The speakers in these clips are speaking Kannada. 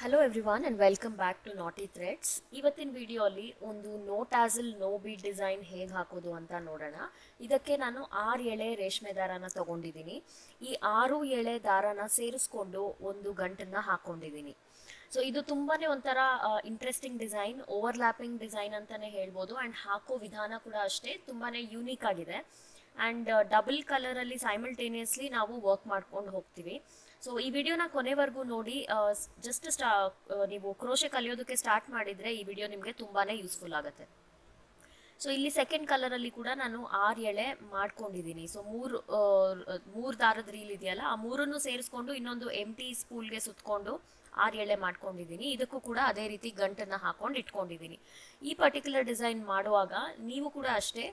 Hello everyone and welcome back to Naati threads ಇವತ್ತಿನ ವಿಡಿಯೋಲಿ ಒಂದು no tassel no bead design ಹೇಗೆ ಹಾಕೋದು ಅಂತ ನೋಡೋಣ. ಇದಕ್ಕೆ ನಾನು ಆರು ಎಳೆ ರೇಷ್ಮೆ ದಾರಾನ ತಗೊಂಡಿದ್ದೀನಿ. ಈ ಆರು ಎಳೆ ದಾರಾನ ಸೇರಿಸ್ಕೊಂಡು ಒಂದು ಗಂಟನ್ನ ಹಾಕೊಂಡಿದ್ದೀನಿ. ಸೊ ಇದು ತುಂಬಾನೇ ಒಂಥರ ಇಂಟ್ರೆಸ್ಟಿಂಗ್ ಡಿಸೈನ್ ಓವರ್ಲ್ಯಾಪಿಂಗ್ ಡಿಸೈನ್ ಅಂತಾನೆ ಹೇಳ್ಬೋದು. ಆ್ಯಂಡ್ ಹಾಕೋ ವಿಧಾನ ಕೂಡ ಅಷ್ಟೇ, ತುಂಬಾನೇ ಯೂನಿಕ್ ಆಗಿದೆ. ಆ್ಯಂಡ್ ಡಬಲ್ ಕಲರಲ್ಲಿ ಸೈಮಲ್ಟೇನಿಯಸ್ಲಿ ನಾವು ವರ್ಕ್ ಮಾಡ್ಕೊಂಡು ಹೋಗ್ತೀವಿ. ಸೊ ಈ ವಿಡಿಯೋನ ಕೊನೆವರೆಗೂ ನೋಡಿ ಜಸ್ಟ್ ಸ್ಟಾ ನೀವು ಕ್ರೋಶೆ ಕಲಿಯೋದಕ್ಕೆ ಸ್ಟಾರ್ಟ್ ಮಾಡಿದರೆ ಈ ವಿಡಿಯೋ ನಿಮಗೆ ತುಂಬಾ ಯೂಸ್ಫುಲ್ ಆಗುತ್ತೆ. ಸೊ ಇಲ್ಲಿ ಸೆಕೆಂಡ್ ಕಲರಲ್ಲಿ ಕೂಡ ನಾನು ಆರು ಎಳೆ ಮಾಡ್ಕೊಂಡಿದ್ದೀನಿ ಸೊ ಮೂರು ಮೂರು ದಾರದ ರೀಲ್ ಇದೆಯಲ್ಲ, ಆ ಮೂರನ್ನು ಸೇರಿಸ್ಕೊಂಡು ಇನ್ನೊಂದು ಎಂ ಟಿ ಸ್ಪೂಲ್ಗೆ ಸುತ್ತಕೊಂಡು ಆರು ಎಳೆ ಮಾಡ್ಕೊಂಡಿದ್ದೀನಿ ಇದಕ್ಕೂ ಕೂಡ ಅದೇ ರೀತಿ ಗಂಟನ್ನು ಹಾಕೊಂಡು ಇಟ್ಕೊಂಡಿದ್ದೀನಿ ಈ ಪರ್ಟಿಕ್ಯುಲರ್ ಡಿಸೈನ್ ಮಾಡುವಾಗ ನೀವು ಕೂಡ ಅಷ್ಟೇ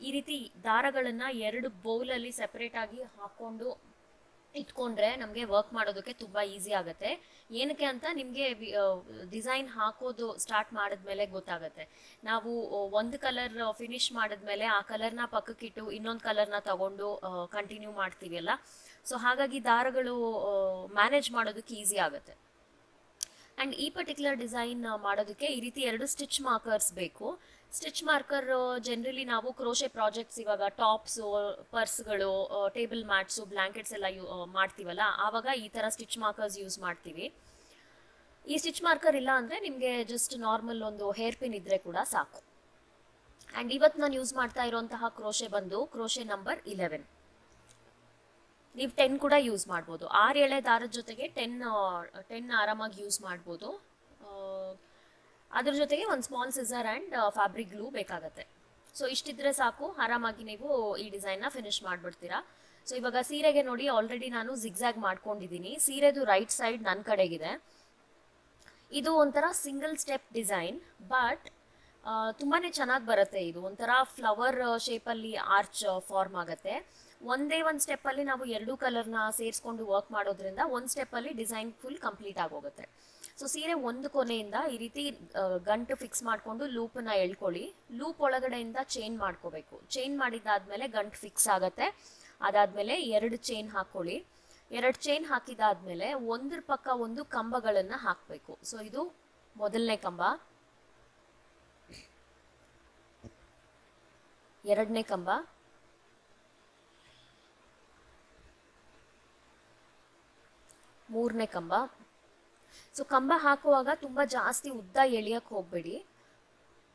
ಈ ರೀತಿ ದಾರಗಳನ್ನು ಎರಡು ಬೌಲಲ್ಲಿ ಸೆಪರೇಟ್ ಆಗಿ ಹಾಕೊಂಡು ಇಟ್ಕೊಂಡ್ರೆ ನಮಗೆ ವರ್ಕ್ ಮಾಡೋದಕ್ಕೆ ತುಂಬ ಈಸಿ ಆಗುತ್ತೆ. ಏನಕ್ಕೆ ಅಂತ ನಿಮಗೆ ಡಿಸೈನ್ ಹಾಕೋದು ಸ್ಟಾರ್ಟ್ ಮಾಡಿದ್ಮೇಲೆ ಗೊತ್ತಾಗುತ್ತೆ. ನಾವು ಒಂದು ಕಲರ್ ಫಿನಿಶ್ ಮಾಡಿದ್ಮೇಲೆ ಆ ಕಲರ್ನ ಪಕ್ಕಕ್ಕಿಟ್ಟು ಇನ್ನೊಂದು ಕಲರ್ನ ತಗೊಂಡು ಕಂಟಿನ್ಯೂ ಮಾಡ್ತೀವಲ್ಲ ಸೊ ಹಾಗಾಗಿ ದಾರಗಳು ಮ್ಯಾನೇಜ್ ಮಾಡೋದಕ್ಕೆ ಈಸಿ ಆಗುತ್ತೆ. ಆ್ಯಂಡ್ ಈ ಪರ್ಟಿಕ್ಯುಲರ್ ಡಿಸೈನ್ ಮಾಡೋದಕ್ಕೆ ಈ ರೀತಿ ಎರಡು ಸ್ಟಿಚ್ ಮಾರ್ಕರ್ಸ್ ಬೇಕು. ಸ್ಟಿಚ್ ಮಾರ್ಕರ್ ಜನರಲಿ ನಾವು ಕ್ರೋಶೆ ಪ್ರಾಜೆಕ್ಟ್ಸ್ ಇವಾಗ ಟಾಪ್ಸು ಪರ್ಸ್ಗಳು ಟೇಬಲ್ ಮ್ಯಾಟ್ಸು ಬ್ಲ್ಯಾಂಕೆಟ್ಸ್ ಎಲ್ಲ ಯೂ ಮಾಡ್ತೀವಲ್ಲ, ಆವಾಗ ಈ ಥರ ಸ್ಟಿಚ್ ಮಾರ್ಕರ್ಸ್ ಯೂಸ್ ಮಾಡ್ತೀವಿ. ಈ ಸ್ಟಿಚ್ ಮಾರ್ಕರ್ ಇಲ್ಲ ಅಂದರೆ ನಿಮಗೆ ಜಸ್ಟ್ ನಾರ್ಮಲ್ ಒಂದು ಹೇರ್ ಪಿನ್ ಇದ್ದರೆ ಕೂಡ ಸಾಕು. ಆ್ಯಂಡ್ ಇವತ್ತು ನಾನು ಯೂಸ್ ಮಾಡ್ತಾ ಇರೋಂತಹ ಕ್ರೋಶೆ ಬಂದು ಕ್ರೋಶೆ ನಂಬರ್ ಇಲೆವೆನ್ ನೀವು ಟೆನ್ ಕೂಡ ಯೂಸ್ ಮಾಡ್ಬೋದು. ಆರು ಎಳೆ ದಾರದ ಜೊತೆಗೆ ಟೆನ್ ಟೆನ್ ಆರಾಮಾಗಿ ಯೂಸ್ ಮಾಡ್ಬೋದು. ಅದ್ರ ಜೊತೆಗೆ ಒಂದು small scissor and fabric glue ಬೇಕಾಗತ್ತೆ. ಸೊ ಇಷ್ಟಿದ್ರೆ ಸಾಕು. ಆರಾಮಾಗಿ ನೀವು ಈ ಡಿಸೈನ್ನ ಫಿನಿಶ್ ಮಾಡಿಬಿಡ್ತೀರಾ. ಸೊ ಇವಾಗ ಸೀರೆಗೆ ನೋಡಿ ಆಲ್ರೆಡಿ ನಾನು ಜಿಗ್ಸಾಗ್ ಮಾಡ್ಕೊಂಡಿದ್ದೀನಿ ಸೀರೆದು ರೈಟ್ ಸೈಡ್ ನನ್ನ ಕಡೆಗಿದೆ. ಇದು ಒಂಥರ ಸಿಂಗಲ್ ಸ್ಟೆಪ್ ಡಿಸೈನ್ ಬಟ್ ತುಂಬಾ ಚೆನ್ನಾಗಿ ಬರುತ್ತೆ ಇದು. ಒಂಥರ ಫ್ಲವರ್ ಶೇಪಲ್ಲಿ ಆರ್ಚ್ ಫಾರ್ಮ್ ಆಗುತ್ತೆ. ಒಂದೇ ಒಂದು ಸ್ಟೆಪ್ಪಲ್ಲಿ ನಾವು ಎರಡೂ ಕಲರ್ನ ಸೇರಿಸ್ಕೊಂಡು ವರ್ಕ್ ಮಾಡೋದ್ರಿಂದ ಒಂದು ಸ್ಟೆಪ್ಪಲ್ಲಿ ಡಿಸೈನ್ ಫುಲ್ ಕಂಪ್ಲೀಟ್ ಆಗೋಗುತ್ತೆ. ಸೊ ಸೀರೆ ಒಂದು ಕೊನೆಯಿಂದ ಈ ರೀತಿ ಗಂಟು ಫಿಕ್ಸ್ ಮಾಡಿಕೊಂಡು ಲೂಪನ್ನ ಎಳ್ಕೊಳ್ಳಿ. ಲೂಪ್ ಒಳಗಡೆಯಿಂದ ಚೈನ್ ಮಾಡ್ಕೋಬೇಕು. ಚೈನ್ ಮಾಡಿದ್ದಾದ್ಮೇಲೆ ಗಂಟು ಫಿಕ್ಸ್ ಆಗುತ್ತೆ. ಅದಾದ್ಮೇಲೆ ಎರಡು ಚೈನ್ ಹಾಕ್ಕೊಳ್ಳಿ. ಎರಡು ಚೈನ್ ಹಾಕಿದಾದ್ಮೇಲೆ ಒಂದ್ರ ಪಕ್ಕ ಒಂದು ಕಂಬಗಳನ್ನು ಹಾಕಬೇಕು. ಸೊ ಇದು ಮೊದಲನೇ ಕಂಬ. ಎರಡನೇ ಕಂಬ. ಮೂರನೇ ಕಂಬ. ಸೊ ಕಂಬ ಹಾಕುವಾಗ ತುಂಬ ಜಾಸ್ತಿ ಉದ್ದ ಎಳಿಯಕ್ಕೆ ಹೋಗಬೇಡಿ.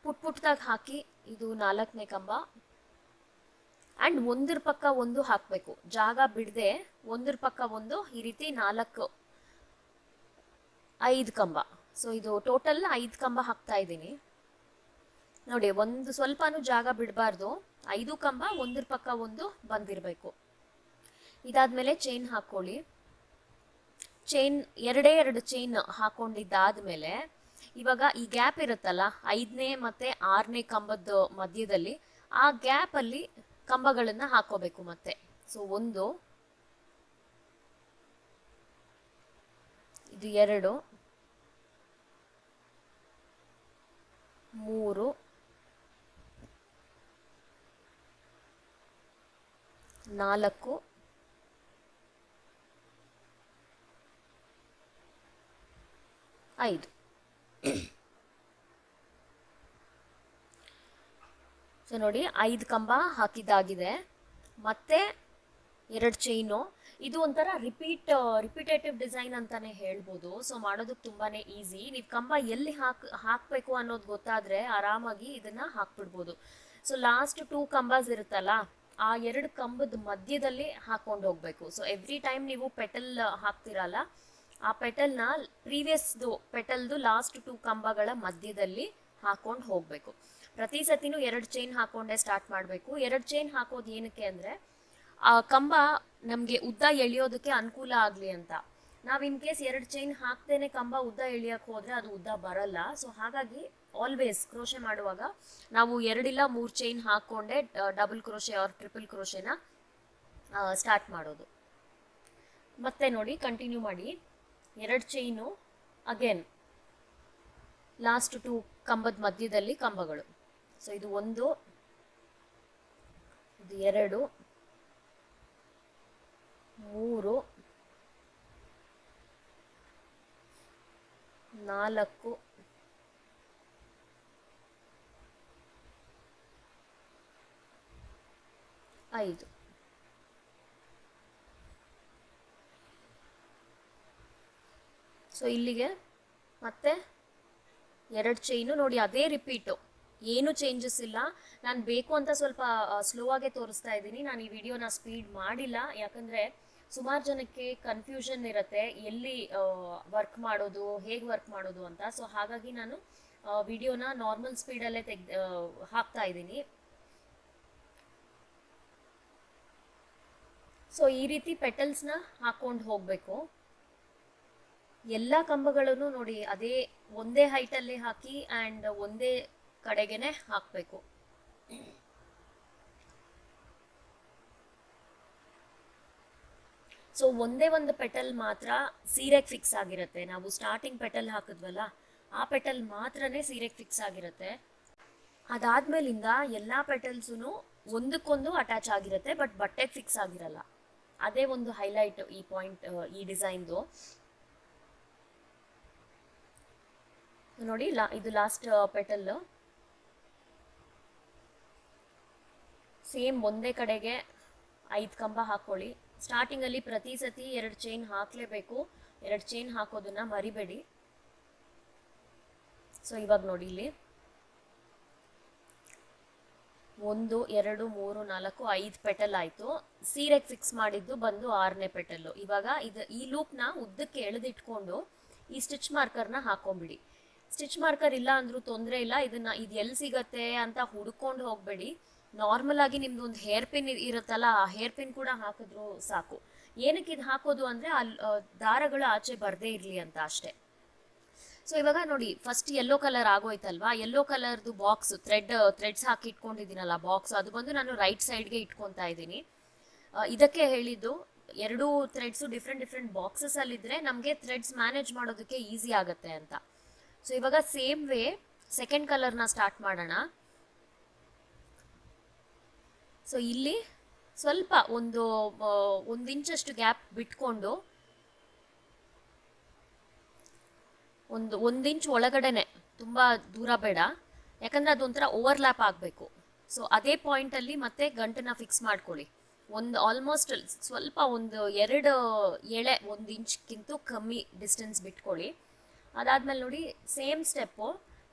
ಪುಟ್ ಪುಟ್ದಾಗಿ ಹಾಕಿ ಇದು ನಾಲ್ಕನೇ ಕಂಬ. ಆ್ಯಂಡ್ ಒಂದ್ರ ಪಕ್ಕ ಒಂದು ಹಾಕಬೇಕು. ಜಾಗ ಬಿಡದೆ ಒಂದ್ರ ಪಕ್ಕ ಒಂದು, ಈ ರೀತಿ ನಾಲ್ಕು, ಐದು ಕಂಬ. ಸೊ ಇದು ಟೋಟಲ್ ಐದು ಕಂಬ ಹಾಕ್ತಾ ಇದ್ದೀನಿ. ನೋಡಿ, ಒಂದು ಸ್ವಲ್ಪನೂ ಜಾಗ ಬಿಡಬಾರ್ದು. ಐದು ಕಂಬ, ಒಂದ್ರ ಪಕ್ಕ ಒಂದು ಬಂದಿರಬೇಕು. ಇದಾದ್ಮೇಲೆ ಚೈನ್ ಹಾಕ್ಕೊಳ್ಳಿ ಚೈನ್ ಎರಡೇ ಎರಡು ಚೈನ್ ಹಾಕೊಂಡಿದ್ದಾದ್ಮೇಲೆ ಇವಾಗ ಈ ಗ್ಯಾಪ್ ಇರುತ್ತಲ್ಲ, ಐದನೇ ಮತ್ತೆ ಆರನೇ ಕಂಬದ ಮಧ್ಯದಲ್ಲಿ ಆ ಗ್ಯಾಪ್ ಅಲ್ಲಿ ಕಂಬಗಳನ್ನ ಹಾಕೋಬೇಕು ಮತ್ತೆ. ಸೊ ಒಂದು, ಇದು ಎರಡು, ಮೂರು, ನಾಲ್ಕು ಐದು. ಸೊ ನೋಡಿ, ಐದು ಕಂಬ ಹಾಕಿದ್ದಾಗಿದೆ. ಮತ್ತೆ ಎರಡು ಚೈನು ಇದು ಒಂಥರ ರಿಪೀಟ್ ರಿಪೀಟೇಟಿವ್ ಡಿಸೈನ್ ಅಂತಾನೆ ಹೇಳ್ಬೋದು. ಸೊ ಮಾಡೋದಕ್ಕೆ ತುಂಬಾನೇ ಈಸಿ ನೀವು ಕಂಬ ಎಲ್ಲಿ ಹಾಕ್, ಹಾಕಬೇಕು ಅನ್ನೋದು ಗೊತ್ತಾದ್ರೆ ಆರಾಮಾಗಿ ಇದನ್ನ ಹಾಕ್ಬಿಡ್ಬೋದು. ಸೊ ಲಾಸ್ಟ್ ಟೂ ಕಂಬಸ್ ಇರುತ್ತಲ್ಲ, ಆ ಎರಡು ಕಂಬದ ಮಧ್ಯದಲ್ಲಿ ಹಾಕೊಂಡು ಹೋಗ್ಬೇಕು. ಸೊ ಎವ್ರಿ ಟೈಮ್ ನೀವು ಪೆಟಲ್ ಹಾಕ್ತಿರಲ್ಲ ಆ ಪೆಟಲ್ನ ಪ್ರೀವಿಯಸ್ದು, ಪೆಟಲ್ದು ಲಾಸ್ಟ್ ಟೂ ಕಂಬಗಳ ಮಧ್ಯದಲ್ಲಿ ಹಾಕೊಂಡು ಹೋಗಬೇಕು. ಪ್ರತಿ ಸತಿನೂ ಎರಡು ಚೈನ್ ಹಾಕೊಂಡೇ ಸ್ಟಾರ್ಟ್ ಮಾಡಬೇಕು. ಎರಡು ಚೈನ್ ಹಾಕೋದು ಏನಕ್ಕೆ ಅಂದರೆ, ಆ ಕಂಬ ನಮಗೆ ಉದ್ದ ಎಳೆಯೋದಕ್ಕೆ ಅನುಕೂಲ ಆಗಲಿ ಅಂತ. ನಾವು ಇನ್ ಕೇಸ್ ಎರಡು ಚೈನ್ ಹಾಕ್ದೇನೆ ಕಂಬ ಉದ್ದ ಎಳಿಯಕ್ಕೆ ಹೋದರೆ ಅದು ಉದ್ದ ಬರಲ್ಲ. ಸೊ ಹಾಗಾಗಿ ಆಲ್ವೇಸ್ ಕ್ರೋಶೆ ಮಾಡುವಾಗ ನಾವು ಎರಡಿಲ್ಲ ಮೂರು ಚೈನ್ ಹಾಕ್ಕೊಂಡೆ ಡಬಲ್ ಕ್ರೋಶೆ ಆರ್ ಟ್ರಿಪಲ್ ಕ್ರೋಶೆನ ಸ್ಟಾರ್ಟ್ ಮಾಡೋದು. ಮತ್ತೆ ನೋಡಿ, ಕಂಟಿನ್ಯೂ ಮಾಡಿ. ಎರಡು ಚೈನು ಅಗೇನ್ ಲಾಸ್ಟ್ ಟು ಕಂಬದ ಮಧ್ಯದಲ್ಲಿ ಕಂಬಗಳು. ಸೊ ಇದು ಒಂದು, ಇದು ಎರಡು, ಮೂರು, ನಾಲ್ಕು, ಐದು. ಸೊ ಇಲ್ಲಿಗೆ ಮತ್ತೆ ಎರಡು ಚೈನು ನೋಡಿ, ಅದೇ ರಿಪೀಟು ಏನು ಚೇಂಜಸ್ ಇಲ್ಲ. ನಾನು ಬೇಕು ಅಂತ ಸ್ವಲ್ಪ ಸ್ಲೋ ಆಗಿ ತೋರಿಸ್ತಾ ಇದ್ದೀನಿ. ನಾನು ಈ ವಿಡಿಯೋನ ಸ್ಪೀಡ್ ಮಾಡಿಲ್ಲ. ಯಾಕಂದರೆ ಸುಮಾರು ಜನಕ್ಕೆ ಕನ್ಫ್ಯೂಷನ್ ಇರುತ್ತೆ. ಎಲ್ಲಿ ವರ್ಕ್ ಮಾಡೋದು, ಹೇಗೆ ವರ್ಕ್ ಮಾಡೋದು ಅಂತ. ಸೊ ಹಾಗಾಗಿ ನಾನು ವಿಡಿಯೋನ ನಾರ್ಮಲ್ ಸ್ಪೀಡಲ್ಲೇ ತೆಗ್ದು ಹಾಕ್ತಾ ಇದ್ದೀನಿ. ಸೊ ಈ ರೀತಿ ಪೆಟಲ್ಸ್ನ ಹಾಕೊಂಡು ಹೋಗಬೇಕು. ಎಲ್ಲ ಕಂಬಗಳನ್ನು ನೋಡಿ ಅದೇ ಒಂದೇ ಹೈಟಲ್ಲೇ ಹಾಕಿ ಅಂಡ್ ಒಂದೇ ಕಡೆಗೆನೆ ಹಾಕ್ಬೇಕು. ಸೊ ಒಂದೇ ಒಂದು ಪೆಟಲ್ ಮಾತ್ರ ಸೀರೆಗೆ ಫಿಕ್ಸ್ ಆಗಿರುತ್ತೆ. ನಾವು ಸ್ಟಾರ್ಟಿಂಗ್ ಪೆಟಲ್ ಹಾಕಿದ್ವಲ್ಲ, ಆ ಪೆಟಲ್ ಮಾತ್ರನೇ ಸೀರೆಗೆ ಫಿಕ್ಸ್ ಆಗಿರುತ್ತೆ. ಅದಾದ್ಮೇಲಿಂದ ಎಲ್ಲ ಪೆಟಲ್ಸೂ ಒಂದಕ್ಕೊಂದು ಅಟ್ಯಾಚ್ ಆಗಿರುತ್ತೆ ಬಟ್ ಬಟ್ಟೆಗೆ ಫಿಕ್ಸ್ ಆಗಿರಲ್ಲ. ಅದೇ ಒಂದು ಹೈಲೈಟ್ ಈ ಪಾಯಿಂಟ್ ಈ ಡಿಸೈನ್ದು ನೋಡಿ, ಲಾ, ಇದು ಲಾಸ್ಟ್ ಪೆಟಲ್ ಸೇಮ್ ಒಂದೇ ಕಡೆಗೆ ಐದು ಕಂಬ ಹಾಕೊಳ್ಳಿ. ಸ್ಟಾರ್ಟಿಂಗಲ್ಲಿ ಪ್ರತಿ ಸತಿ ಎರಡು ಚೈನ್ ಹಾಕಲೇಬೇಕು. ಎರಡು ಚೈನ್ ಹಾಕೋದನ್ನ ಮರಿಬೇಡಿ. ಸೊ ಇವಾಗ ನೋಡಿ ಇಲ್ಲಿ. ಒಂದು, ಎರಡು, ಮೂರು, ನಾಲ್ಕು, ಐದು ಪೆಟಲ್ ಆಯಿತು. ಸೀರೆಗೆ ಫಿಕ್ಸ್ ಮಾಡಿದ್ದು ಬಂದು ಆರನೇ ಪೆಟಲ್ಲು ಇವಾಗ ಇದು ಈ ಲೂಪ್ನ ಉದ್ದಕ್ಕೆ ಎಳೆದಿಟ್ಕೊಂಡು ಈ ಸ್ಟಿಚ್ ಮಾರ್ಕರ್ನ ಹಾಕೊಂಬಿಡಿ. ಸ್ಟಿಚ್ ಮಾರ್ಕರ್ ಇಲ್ಲ ಅಂದ್ರೂ ತೊಂದರೆ ಇಲ್ಲ, ಇದನ್ನ ಇದು ಎಲ್ಲಿ ಸಿಗತ್ತೆ ಅಂತ ಹುಡ್ಕೊಂಡು ಹೋಗಬೇಡಿ. ನಾರ್ಮಲ್ ಆಗಿ ನಿಮ್ದು ಒಂದು ಹೇರ್ ಪಿನ್ ಇರುತ್ತಲ್ಲ, ಆ ಹೇರ್ ಪಿನ್ ಕೂಡ ಹಾಕಿದ್ರು ಸಾಕು. ಏನಕ್ಕೆ ಇದು ಹಾಕೋದು ಅಂದರೆ ಅಲ್ಲಿ ದಾರಗಳು ಆಚೆ ಬರದೇ ಇರಲಿ ಅಂತ ಅಷ್ಟೇ. ಸೊ ಇವಾಗ ನೋಡಿ ಫಸ್ಟ್ ಯೆಲ್ಲೋ ಕಲರ್ ಆಗೋಯ್ತಲ್ವಾ? ಯೆಲ್ಲೋ ಕಲರ್ದು ಬಾಕ್ಸ್ ಥ್ರೆಡ್ ಥ್ರೆಡ್ಸ್ ಹಾಕಿ ಇಟ್ಕೊಂಡಿದ್ದೀನಲ್ಲ ಬಾಕ್ಸ್ ಅದು ಬಂದು ನಾನು ರೈಟ್ ಸೈಡ್ಗೆ ಇಟ್ಕೊತಾ ಇದ್ದೀನಿ. ಇದಕ್ಕೆ ಹೇಳಿದ್ದು, ಎರಡು ಥ್ರೆಡ್ಸು ಡಿಫ್ರೆಂಟ್ ಡಿಫ್ರೆಂಟ್ ಬಾಕ್ಸಸ್ ಅಲ್ಲಿದ್ರೆ ನಮಗೆ ಥ್ರೆಡ್ಸ್ ಮ್ಯಾನೇಜ್ ಮಾಡೋದಕ್ಕೆ ಈಸಿ ಆಗುತ್ತೆ ಅಂತ. ಸೊ ಇವಾಗ ಸೇಮ್ ವೇ ಸೆಕೆಂಡ್ ಕಲರ್ನ ಸ್ಟಾರ್ಟ್ ಮಾಡೋಣ. ಸೊ ಇಲ್ಲಿ ಸ್ವಲ್ಪ ಒಂದು ಒಂದು ಇಂಚಷ್ಟು ಗ್ಯಾಪ್ ಬಿಟ್ಕೊಂಡು, ಒಂದು ಒಂದು ಇಂಚ್ ಒಳಗಡೆನೆ ತುಂಬ ದೂರ ಬೇಡ. ಯಾಕಂದರೆ ಅದೊಂಥರ ಓವರ್ಲ್ಯಾಪ್ ಆಗಬೇಕು. ಸೊ ಅದೇ ಪಾಯಿಂಟಲ್ಲಿ ಮತ್ತೆ ಗಂಟನ್ನ ಫಿಕ್ಸ್ ಮಾಡ್ಕೊಳ್ಳಿ. ಒಂದು ಆಲ್ಮೋಸ್ಟ್ ಸ್ವಲ್ಪ ಒಂದು ಎರಡು ಎಳೆ ಒಂದು ಇಂಚ್ಗಿಂತ ಕಮ್ಮಿ ಡಿಸ್ಟೆನ್ಸ್ ಬಿಟ್ಕೊಳ್ಳಿ. ಅದಾದ್ಮೇಲೆ ನೋಡಿ ಸೇಮ್ ಸ್ಟೆಪ್ಪು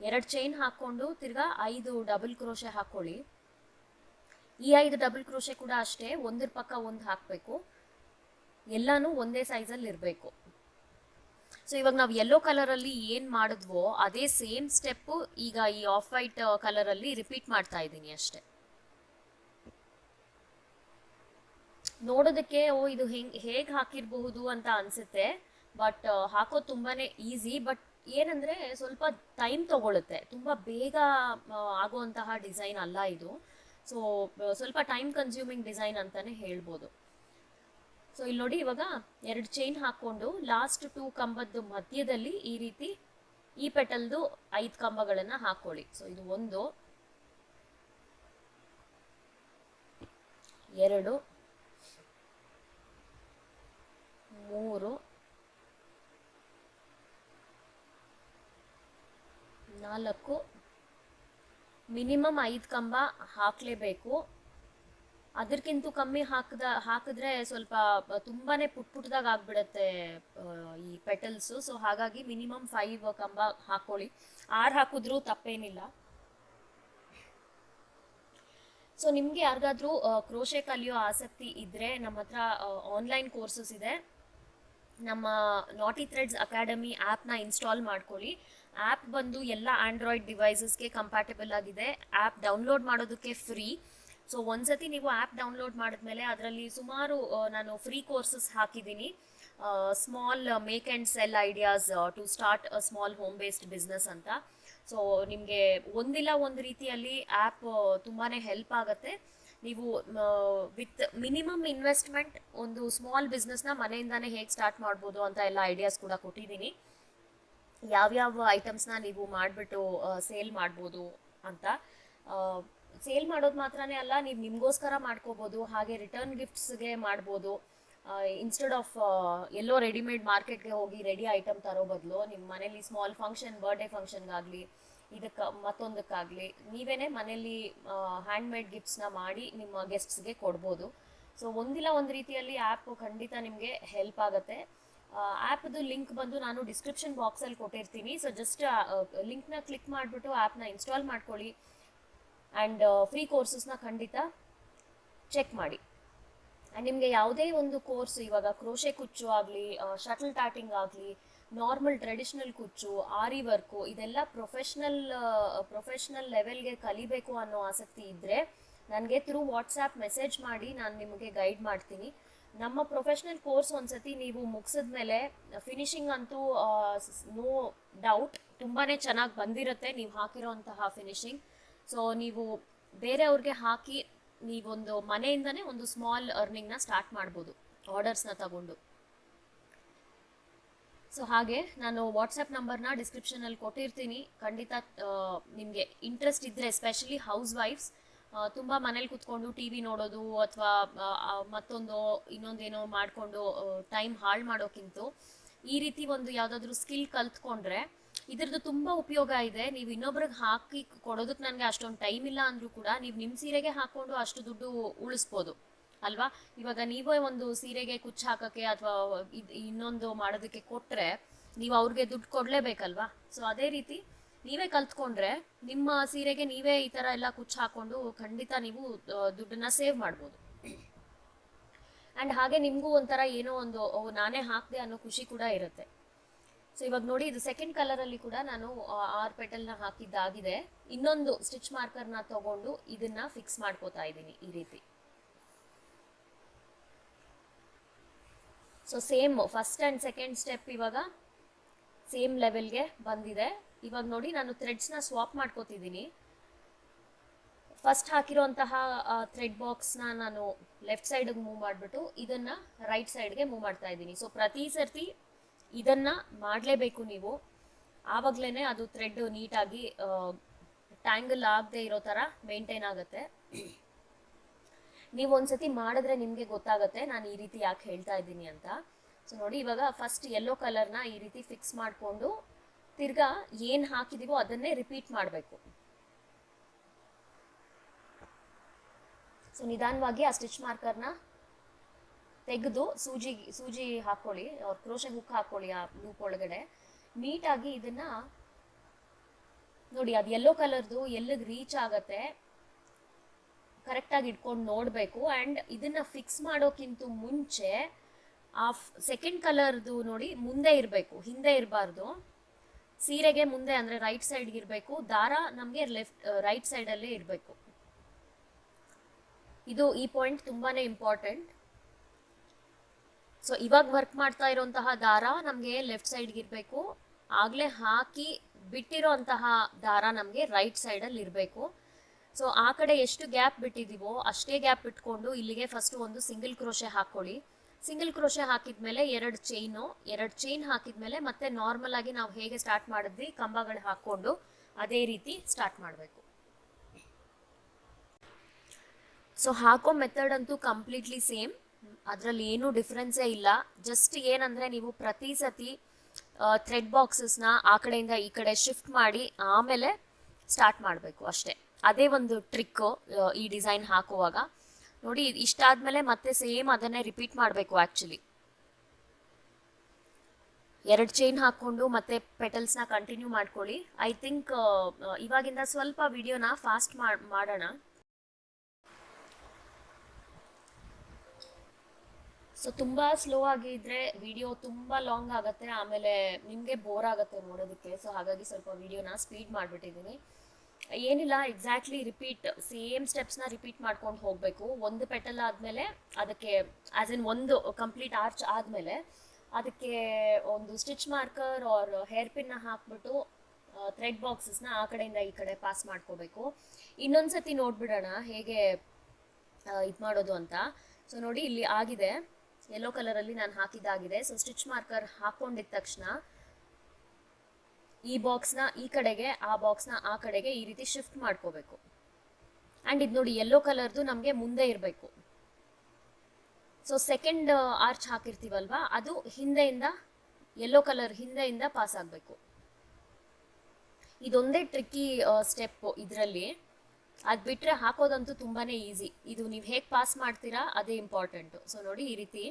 ಎರಡು ಚೈನ್ ಹಾಕ್ಕೊಂಡು ತಿರ್ಗಾ ಐದು ಡಬಲ್ ಕ್ರೋಶೆ ಹಾಕ್ಕೊಳ್ಳಿ ಈ ಐದು ಡಬಲ್ ಕ್ರೋಶೆ ಕೂಡ ಅಷ್ಟೇ, ಒಂದ್ರ ಪಕ್ಕ ಒಂದು ಹಾಕಬೇಕು. ಎಲ್ಲಾನು ಒಂದೇ ಸೈಜಲ್ಲಿ ಇರಬೇಕು. ಸೊ ಇವಾಗ ನಾವು ಯೆಲ್ಲೋ ಕಲರಲ್ಲಿ ಏನು ಮಾಡಿದ್ವೋ, ಅದೇ ಸೇಮ್ ಸ್ಟೆಪ್ಪು ಈಗ ಈ ಆಫ್ ವೈಟ್ ಕಲರಲ್ಲಿ ರಿಪೀಟ್ ಮಾಡ್ತಾ ಇದ್ದೀನಿ ಅಷ್ಟೇ. ನೋಡೋದಕ್ಕೆ, ಓ, ಇದು ಹೆಂಗ್, ಹೇಗೆ ಹಾಕಿರಬಹುದು ಅಂತ ಅನ್ಸುತ್ತೆ. ಬಟ್ ಹಾಕೋದು ತುಂಬಾನೇ ಈಸಿ, ಬಟ್ ಏನಂದ್ರೆ ಸ್ವಲ್ಪ ಟೈಮ್ ತಗೊಳುತ್ತೆ. ತುಂಬಾ ಬೇಗ ಆಗುವಂತಹ ಡಿಸೈನ್ ಅಲ್ಲ ಇದು. ಸೊ ಸ್ವಲ್ಪ ಟೈಮ್ ಕನ್ಸ್ಯೂಮಿಂಗ್ ಡಿಸೈನ್ ಅಂತಾನೆ ಹೇಳ್ಬೋದು. ಸೊ, ಇಲ್ಲಿ ನೋಡಿ ಇವಾಗ ಎರಡು ಚೈನ್ ಹಾಕ್ಕೊಂಡು ಲಾಸ್ಟ್ ಟೂ ಕಂಬದ್ದು ಮಧ್ಯದಲ್ಲಿ ಈ ರೀತಿ ಈ ಪೆಟಲ್ದು ಐದು ಕಂಬಗಳನ್ನು ಹಾಕೊಳ್ಳಿ. ಸೊ, ಇದು ಒಂದು, ಎರಡು, ಮೂರು ನಾಲ್ಕು. ಮಿನಿಮಮ್ ಐದು ಕಂಬ ಹಾಕಲೇಬೇಕು. ಅದಕ್ಕಿಂತ ಕಮ್ಮಿ ಹಾಕದ, ಹಾಕಿದ್ರೆ ಸ್ವಲ್ಪ ತುಂಬಾನೇ ಪುಟ್ ಪುಟ್ದಾಗ ಆಗ್ಬಿಡತ್ತೆ ಈ ಪೆಟಲ್ಸು. ಸೊ ಹಾಗಾಗಿ ಮಿನಿಮಮ್ ಫೈವ್ ಕಂಬ ಹಾಕೊಳ್ಳಿ. ಆರು ಹಾಕಿದ್ರೂ ತಪ್ಪೇನಿಲ್ಲ. ಸೊ ನಿಮಗೆ ಯಾರಿಗಾದ್ರೂ ಕ್ರೋಶೆ ಕಲಿಯೋ ಆಸಕ್ತಿ ಇದ್ದರೆ ನಮ್ಮ ಹತ್ರ ಆನ್ಲೈನ್ ಕೋರ್ಸಸ್ ಇದೆ. ನಮ್ಮ ನಾಟಿ ಥ್ರೆಡ್ಸ್ ಅಕಾಡೆಮಿ ಆ್ಯಪ್ನ ಇನ್ಸ್ಟಾಲ್ ಮಾಡ್ಕೊಳ್ಳಿ. ಆ್ಯಪ್ ಬಂದು ಎಲ್ಲ ಆಂಡ್ರಾಯ್ಡ್ ಡಿವೈಸಸ್ಗೆ ಕಂಪ್ಯಾಟಬಲ್ ಆಗಿದೆ. ಆ್ಯಪ್ ಡೌನ್ಲೋಡ್ ಮಾಡೋದಕ್ಕೆ ಫ್ರೀ ಸೊ ಒಂದ್ಸತಿ ನೀವು ಆ್ಯಪ್ ಡೌನ್ಲೋಡ್ ಮಾಡಿದ್ಮೇಲೆ ಅದರಲ್ಲಿ ಸುಮಾರು ನಾನು ಫ್ರೀ ಕೋರ್ಸಸ್ ಹಾಕಿದ್ದೀನಿ. Small make and sell ideas to start a small home based business ಅಂತ. ಸೊ ನಿಮಗೆ ಒಂದಿಲ್ಲ ಒಂದು ರೀತಿಯಲ್ಲಿ ಆ್ಯಪ್ ತುಂಬಾ ಹೆಲ್ಪ್ ಆಗುತ್ತೆ. ನೀವು ವಿತ್ ಮಿನಿಮಮ್ ಇನ್ವೆಸ್ಟ್ಮೆಂಟ್ ಒಂದು ಸ್ಮಾಲ್ ಬಿಸ್ನೆಸ್ನ ಮನೆಯಿಂದಾನೇ ಹೇಗೆ ಸ್ಟಾರ್ಟ್ ಮಾಡ್ಬೋದು ಅಂತ ಎಲ್ಲ ಐಡಿಯಾಸ್ ಕೂಡ ಕೊಟ್ಟಿದ್ದೀನಿ. ಯಾವ್ಯಾವ ಐಟಮ್ಸ್ನ ನೀವು ಮಾಡಿಬಿಟ್ಟು ಸೇಲ್ ಮಾಡ್ಬೋದು ಅಂತ. ಸೇಲ್ ಮಾಡೋದು ಮಾತ್ರನೇ ಅಲ್ಲ, ನೀವು ನಿಮಗೋಸ್ಕರ ಮಾಡ್ಕೋಬೋದು, ಹಾಗೆ ರಿಟರ್ನ್ ಗಿಫ್ಟ್ಸ್ಗೆ ಮಾಡ್ಬೋದು. ಇನ್ಸ್ಟೆಡ್ ಆಫ್ ಎಲ್ಲೋ ರೆಡಿಮೇಡ್ ಮಾರ್ಕೆಟ್ಗೆ ಹೋಗಿ ರೆಡಿ ಐಟಮ್ ತರೋ ಬದಲು ನಿಮ್ಮ ಮನೇಲಿ ಸ್ಮಾಲ್ ಫಂಕ್ಷನ್ ಬರ್ಡೇ ಫಂಕ್ಷನ್ಗಾಗಲಿ ಇದಕ್ಕೆ ಮತ್ತೊಂದಕ್ಕಾಗಲಿ, ನೀವೇನೇ ಮನೇಲಿ ಹ್ಯಾಂಡ್ಮೇಡ್ ಗಿಫ್ಟ್ಸ್ನ ಮಾಡಿ ನಿಮ್ಮ ಗೆಸ್ಟ್ಸ್ಗೆ ಕೊಡ್ಬೋದು. ಸೊ ಒಂದಿಲ್ಲ ಒಂದು ರೀತಿಯಲ್ಲಿ ಆ್ಯಪ್ ಖಂಡಿತ ನಿಮಗೆ ಹೆಲ್ಪ್ ಆಗುತ್ತೆ. ಆ್ಯಪ್ದು ಲಿಂಕ್ ಬಂದು ನಾನು ಡಿಸ್ಕ್ರಿಪ್ಷನ್ ಬಾಕ್ಸಲ್ಲಿ ಕೊಟ್ಟಿರ್ತೀನಿ. ಸೊ ಜಸ್ಟ್ ಲಿಂಕ್ನ ಕ್ಲಿಕ್ ಮಾಡಿಬಿಟ್ಟು ಆ್ಯಪ್ನ ಇನ್ಸ್ಟಾಲ್ ಮಾಡ್ಕೊಳ್ಳಿ. ಆ್ಯಂಡ್ ಫ್ರೀ ಕೋರ್ಸಸ್ನ ಖಂಡಿತ ಚೆಕ್ ಮಾಡಿ. ಆ್ಯಂಡ್ ನಿಮಗೆ ಯಾವುದೇ ಒಂದು ಕೋರ್ಸ್ ಇವಾಗ ಕ್ರೋಶೆ ಕುಚ್ಚು ಆಗಲಿ ಶಟಲ್ ಟಾಟಿಂಗ್ ಆಗಲಿ ನಾರ್ಮಲ್ ಟ್ರೆಡಿಷನಲ್ ಕುಚ್ಚು, ಆರಿ ವರ್ಕು ಇದೆಲ್ಲ ಪ್ರೊಫೆಷ್ನಲ್ ಪ್ರೊಫೆಷ್ನಲ್ ಲೆವೆಲ್ಗೆ ಕಲಿಬೇಕು ಅನ್ನೋ ಆಸಕ್ತಿ ಇದ್ದರೆ ನನಗೆ ಥ್ರೂ ವಾಟ್ಸಾಪ್ ಮೆಸೇಜ್ ಮಾಡಿ ನಾನು ನಿಮಗೆ ಗೈಡ್ ಮಾಡ್ತೀನಿ. ನಮ್ಮ ಪ್ರೊಫೆಷ್ನಲ್ ಕೋರ್ಸ್ ಒಂದ್ಸತಿ ನೀವು ಮುಗಿಸಿದ್ಮೇಲೆ ಫಿನಿಶಿಂಗ್ ಅಂತೂ ನೋ ಡೌಟ್ ತುಂಬಾ ಚೆನ್ನಾಗಿ ಬಂದಿರುತ್ತೆ ನೀವು ಹಾಕಿರೋಂತಹ ಫಿನಿಶಿಂಗ್ ಸೊ ನೀವು ಬೇರೆಯವ್ರಿಗೆ ಹಾಕಿ ನೀವೊಂದು ಮನೆಯಿಂದನೇ ಒಂದು ಸ್ಮಾಲ್ ಅರ್ನಿಂಗ್ನ ಸ್ಟಾರ್ಟ್ ಮಾಡ್ಬೋದು ಆರ್ಡರ್ಸ್ನ ತಗೊಂಡು. ಸೊ ಹಾಗೆ ನಾನು ವಾಟ್ಸಪ್ ನಂಬರ್ನ ಡಿಸ್ಕ್ರಿಪ್ಷನಲ್ಲಿ ಕೊಟ್ಟಿರ್ತೀನಿ. ಖಂಡಿತ ನಿಮಗೆ ಇಂಟ್ರೆಸ್ಟ್ ಇದ್ದರೆ ಎಸ್ಪೆಷಲಿ ಹೌಸ್ ವೈಫ್ಸ್ ತುಂಬ ಮನೇಲಿ ಕುತ್ಕೊಂಡು ಟಿ ವಿ ನೋಡೋದು ಅಥವಾ ಮತ್ತೊಂದು ಇನ್ನೊಂದೇನೋ ಮಾಡಿಕೊಂಡು ಟೈಮ್ ಹಾಳು ಮಾಡೋಕ್ಕಿಂತ ಈ ರೀತಿ ಒಂದು ಯಾವುದಾದ್ರೂ ಸ್ಕಿಲ್ ಕಲ್ತ್ಕೊಂಡ್ರೆ ಇದ್ರದ್ದು ತುಂಬ ಉಪಯೋಗ ಇದೆ. ನೀವು ಇನ್ನೊಬ್ರಿಗೆ ಹಾಕಿ ಕೊಡೋದಕ್ಕೆ ನನಗೆ ಅಷ್ಟೊಂದು ಟೈಮ್ ಇಲ್ಲ ಅಂದರೂ ಕೂಡ ನೀವು ನಿಮ್ಮ ಸೀರೆಗೆ ಹಾಕ್ಕೊಂಡು ಅಷ್ಟು ದುಡ್ಡು ಉಳಿಸ್ಬೋದು. ಅಲ್ವಾ? ಇವಾಗ ನೀವೇ ಒಂದು ಸೀರೆಗೆ ಕುಚ್ಚು ಹಾಕಕ್ಕೆ ಅಥವಾ ಇನ್ನೊಂದು ಮಾಡೋದಕ್ಕೆ ಕೊಟ್ರೆ ನೀವು ಅವ್ರಿಗೆ ದುಡ್ಡು ಕೊಡ್ಲೇಬೇಕಲ್ವಾ? ಸೊ ಅದೇ ರೀತಿ ನೀವೇ ಕಲ್ತ್ಕೊಂಡ್ರೆ ನಿಮ್ಮ ಸೀರೆಗೆ ನೀವೇ ಈ ತರ ಎಲ್ಲ ಕುಚ್ಚು ಹಾಕೊಂಡು ಖಂಡಿತ ನೀವು ದುಡ್ಡನ್ನ ಸೇವ್ ಮಾಡ್ಬೋದು. ಅಂಡ್ ಹಾಗೆ ನಿಮಗೂ ಒಂಥರ ಏನೋ ಒಂದು ನಾನೇ ಹಾಕಿದೆ ಅನ್ನೋ ಖುಷಿ ಕೂಡ ಇರುತ್ತೆ. ಸೊ ಇವಾಗ ನೋಡಿ, ಇದು ಸೆಕೆಂಡ್ ಕಲರಲ್ಲಿ ಕೂಡ ನಾನು ಆರ್ ಪೆಟಲ್ನ ಹಾಕಿದ್ದಾಗಿದೆ. ಇನ್ನೊಂದು ಸ್ಟಿಚ್ ಮಾರ್ಕರ್ನ ತಗೊಂಡು ಇದನ್ನ ಫಿಕ್ಸ್ ಮಾಡ್ಕೋತಾ ಇದ್ದೀನಿ ಈ ರೀತಿ. So same first and second step ಇವಾಗ ಸೇಮ್ ಲೆವೆಲ್ಗೆ ಬಂದಿದೆ. ಇವಾಗ ನೋಡಿ, ನಾನು ಥ್ರೆಡ್ಸ್ನ ಸ್ವಾಪ್ ಮಾಡ್ಕೋತಿದ್ದೀನಿ ಫಸ್ಟ್ ಹಾಕಿರೋಂತಹ ಥ್ರೆಡ್ ಬಾಕ್ಸ್ನ ನಾನು ಲೆಫ್ಟ್ ಸೈಡಿಗೆ ಮೂವ್ ಮಾಡಿಬಿಟ್ಟು ಇದನ್ನು ರೈಟ್ ಸೈಡ್ಗೆ ಮೂವ್ ಮಾಡ್ತಾ ಇದ್ದೀನಿ. ಸೊ ಪ್ರತಿ ಸರ್ತಿ ಇದನ್ನು ಮಾಡಲೇಬೇಕು ನೀವು. ಆವಾಗಲೇ ಅದು ಥ್ರೆಡ್ ನೀಟಾಗಿ ಟ್ಯಾಂಗಲ್ ಆಗದೆ ಇರೋ ಥರ ಮೇಂಟೈನ್ ಆಗುತ್ತೆ. ನೀವು ಒಂದ್ಸತಿ ಮಾಡಿದ್ರೆ ನಿಮಗೆ ಗೊತ್ತಾಗುತ್ತೆ, ನಾನು ಈ ರೀತಿ ಯಾಕೆ ಹೇಳ್ತಾ ಇದ್ದೀನಿ ಅಂತ. ಸೊ ನೋಡಿ, ಇವಾಗ ಫಸ್ಟ್ ಯೆಲ್ಲೋ ಕಲರ್ನ ಈ ರೀತಿ ಫಿಕ್ಸ್ ಮಾಡಿಕೊಂಡು ತಿರ್ಗಾ ಏನು ಹಾಕಿದೀವೋ ಅದನ್ನೇ ರಿಪೀಟ್ ಮಾಡಬೇಕು. ಸೊ ನಿಧಾನವಾಗಿ ಆ ಸ್ಟಿಚ್ ಮಾರ್ಕರ್ನ ತೆಗೆದು ಸೂಜಿ ಸೂಜಿ ಹಾಕೊಳ್ಳಿ, ಅವ್ರ ಕ್ರೋಶೆ ಹುಕ್ ಹಾಕೊಳ್ಳಿ ಆ ಲೂಪ್ ಒಳಗಡೆ. ನೀಟಾಗಿ ಇದನ್ನ ನೋಡಿ, ಅದು ಯೆಲ್ಲೋ ಕಲರ್ದು ಎಲ್ಲಿಗೆ ರೀಚ್ ಆಗತ್ತೆ ಕರೆಕ್ಟಾಗಿ ಇಟ್ಕೊಂಡು ನೋಡಬೇಕು. ಆ್ಯಂಡ್ ಇದನ್ನ ಫಿಕ್ಸ್ ಮಾಡೋಕ್ಕಿಂತ ಮುಂಚೆ, ಆ ಸೆಕೆಂಡ್ ಕಲರ್ದು ನೋಡಿ ಮುಂದೆ ಇರಬೇಕು, ಹಿಂದೆ ಇರಬಾರ್ದು. ಸೀರೆಗೆ ಮುಂದೆ ಅಂದರೆ ರೈಟ್ ಸೈಡ್ಗೆ ಇರಬೇಕು, ದಾರ ನಮಗೆ ಲೆಫ್ಟ್ ರೈಟ್ ಸೈಡಲ್ಲೇ ಇರಬೇಕು. ಇದು ಈ ಪಾಯಿಂಟ್ ತುಂಬಾ ಇಂಪಾರ್ಟೆಂಟ್ ಸೊ ಇವಾಗ ವರ್ಕ್ ಮಾಡ್ತಾ ಇರೋಂತಹ ದಾರ ನಮಗೆ ಲೆಫ್ಟ್ ಸೈಡ್ಗೆ ಇರಬೇಕು. ಆಗಲೇ ಹಾಕಿ ಬಿಟ್ಟಿರೋಂತಹ ದಾರ ನಮಗೆ ರೈಟ್ ಸೈಡಲ್ಲಿ ಇರಬೇಕು ಸೊ ಆ ಕಡೆ ಎಷ್ಟು ಗ್ಯಾಪ್ ಬಿಟ್ಟಿದ್ದೀವೋ ಅಷ್ಟೇ ಗ್ಯಾಪ್ ಬಿಟ್ಕೊಂಡು ಇಲ್ಲಿಗೆ ಫಸ್ಟ್ ಒಂದು ಸಿಂಗಲ್ ಕ್ರೋಶೆ ಹಾಕೊಳ್ಳಿ ಸಿಂಗಲ್ ಕ್ರೋಶೆ ಹಾಕಿದ್ಮೇಲೆ ಎರಡು ಚೈನು ಎರಡು ಚೈನ್ ಹಾಕಿದ್ಮೇಲೆ ಮತ್ತೆ ನಾರ್ಮಲ್ ಆಗಿ ನಾವು ಹೇಗೆ ಸ್ಟಾರ್ಟ್ ಮಾಡಿದ್ವಿ, ಕಂಬಗಳು ಹಾಕ್ಕೊಂಡು ಅದೇ ರೀತಿ ಸ್ಟಾರ್ಟ್ ಮಾಡಬೇಕು. ಸೊ ಹಾಕೋ ಮೆಥಡ್ ಅಂತೂ ಕಂಪ್ಲೀಟ್ಲಿ ಸೇಮ್ ಅದರಲ್ಲಿ ಏನೂ ಡಿಫ್ರೆನ್ಸೇ ಇಲ್ಲ. ಜಸ್ಟ್ ಏನಂದರೆ ನೀವು ಪ್ರತಿ ಸತಿ ಥ್ರೆಡ್ ಬಾಕ್ಸಸ್ನ ಆ ಕಡೆಯಿಂದ ಈ ಕಡೆ ಶಿಫ್ಟ್ ಮಾಡಿ ಆಮೇಲೆ ಸ್ಟಾರ್ಟ್ ಮಾಡಬೇಕು ಅಷ್ಟೇ. ಅದೇ ಒಂದು ಟ್ರಿಕ್ ಈ ಡಿಸೈನ್ ಹಾಕುವಾಗ. ನೋಡಿ ಇಷ್ಟಾದ್ಮೇಲೆ ಮತ್ತೆ ಸೇಮ್ ಅದನ್ನೇ ರಿಪೀಟ್ ಮಾಡಬೇಕು ಆಕ್ಚುಲಿ ಎರಡು ಚೈನ್ ಹಾಕ್ಕೊಂಡು ಮತ್ತೆ ಪೆಟಲ್ಸ್ನ ಕಂಟಿನ್ಯೂ ಮಾಡ್ಕೊಳ್ಳಿ. ಐ ಥಿಂಕ್ ಇವಾಗಿಂದ ಸ್ವಲ್ಪ ವಿಡಿಯೋನ ಫಾಸ್ಟ್ ಮಾಡೋಣ. ಸೊ ತುಂಬ ಸ್ಲೋ ಆಗಿದ್ರೆ ವಿಡಿಯೋ ತುಂಬ ಲಾಂಗ್ ಆಗುತ್ತೆ. ಆಮೇಲೆ ನಿಮಗೆ ಬೋರ್ ಆಗುತ್ತೆ ನೋಡೋದಕ್ಕೆ. ಸೊ ಹಾಗಾಗಿ ಸ್ವಲ್ಪ ವಿಡಿಯೋನ ಸ್ಪೀಡ್ ಮಾಡಿಬಿಟ್ಟಿದ್ದೀನಿ. ಏನಿಲ್ಲ ಎಕ್ಸಾಕ್ಟ್ಲಿ ರಿಪೀಟ್ ಸೇಮ್ ಸ್ಟೆಪ್ಸ್ನ ರಿಪೀಟ್ ಮಾಡ್ಕೊಂಡು ಹೋಗಬೇಕು. ಒಂದು ಪೆಟಲ್ ಆದಮೇಲೆ ಅದಕ್ಕೆ ಆ್ಯಸ್ ಇನ್ ಒಂದು ಕಂಪ್ಲೀಟ್ ಆರ್ಚ್ ಆದಮೇಲೆ ಅದಕ್ಕೆ ಒಂದು ಸ್ಟಿಚ್ ಮಾರ್ಕರ್ ಆರ್ ಹೇರ್ ಪಿನ್ನ ಹಾಕ್ಬಿಟ್ಟು ಥ್ರೆಡ್ ಬಾಕ್ಸಸ್ನ ಆ ಕಡೆಯಿಂದ ಈ ಕಡೆ ಪಾಸ್ ಮಾಡ್ಕೋಬೇಕು. ಇನ್ನೊಂದು ಸತಿ ನೋಡ್ಬಿಡೋಣ ಹೇಗೆ ಇದು ಮಾಡೋದು ಅಂತ. ಸೊ ನೋಡಿ ಇಲ್ಲಿ ಆಗಿದೆ. ಯೆಲ್ಲೋ ಕಲರಲ್ಲಿ ನಾನು ಹಾಕಿದ್ದಾಗಿದೆ. ಸೊ ಸ್ಟಿಚ್ ಮಾರ್ಕರ್ ಹಾಕೊಂಡಿದ ತಕ್ಷಣ ಈ ಬಾಕ್ಸ್ನ ಈ ಕಡೆಗೆ, ಆ ಬಾಕ್ಸ್ನ ಆ ಕಡೆಗೆ ಈ ರೀತಿ ಶಿಫ್ಟ್ ಮಾಡ್ಕೋಬೇಕು. ಆ್ಯಂಡ್ ಇದು ನೋಡಿ ಯೆಲ್ಲೋ ಕಲರ್ದು ನಮಗೆ ಮುಂದೆ ಇರಬೇಕು. ಸೊ ಸೆಕೆಂಡ್ ಆರ್ಚ್ ಹಾಕಿರ್ತೀವಲ್ವಾ? ಅದು ಹಿಂದೆಯಿಂದ ಯೆಲ್ಲೋ ಕಲರ್ ಹಿಂದೆಯಿಂದ ಪಾಸ್ ಆಗಬೇಕು. ಇದೊಂದೇ ಟ್ರಿಕ್ಕಿ ಸ್ಟೆಪ್ ಇದರಲ್ಲಿ. ಅದು ಬಿಟ್ಟರೆ ಹಾಕೋದಂತೂ ತುಂಬಾ ಈಸಿ ಇದು ನೀವು ಹೇಗೆ ಪಾಸ್ ಮಾಡ್ತೀರಾ, ಅದೇ ಇಂಪಾರ್ಟೆಂಟು ಸೊ ನೋಡಿ ಈ ರೀತಿ.